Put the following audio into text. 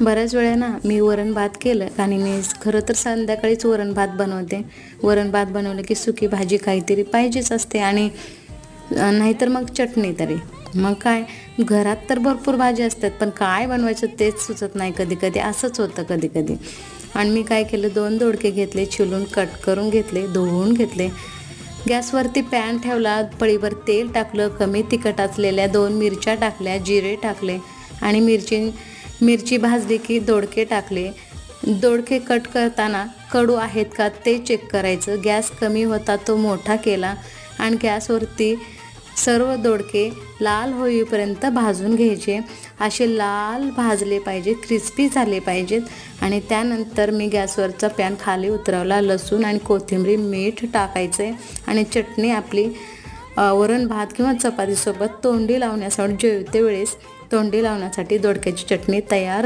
बऱ्याच वेळा ना मी वरण भात केलं आणि मी खरं तर संध्याकाळीच वरण भात बनवते. वरण भात बनवलं की सुकी भाजी काहीतरी पाहिजेच असते आणि नाहीतर मग चटणी तरी. मग काय? घरात तर भरपूर भाजी असतात पण काय बनवायचं तेच सुचत नाही कधी कधी असंच होतं कधी कधी आणि मी काय केलं दोन दोडके घेतले चिलून कट करून घेतले धुवून घेतले. गॅसवरती पॅन ठेवला पळीवर तेल टाकलं कमी तिखट असलेल्या दोन मिरच्या टाकल्या जिरे टाकले आणि मिरची मिरची भाजली की दोडके टाकले. दोडके कट करताना कडू आहेत का ते चेक करायचं. गॅस कमी होता तो मोठा केला आणि गॅसवरती सर्व दोडके लाल होईपर्यंत भाजून घ्यायचे. असे लाल भाजले पाहिजेत क्रिस्पी झाले पाहिजेत आणि त्यानंतर मी गॅसवरचा पॅन खाली उतरवला लसूण आणि कोथिंबरी मीठ टाकायचं आहे आणि चटणी आपली वरण भात किंवा चपातीसोबत तोंडी लावण्यासाठी जेवते वेळेस तोंडी लावण्यासाठी दोडक्याची चटणी तयार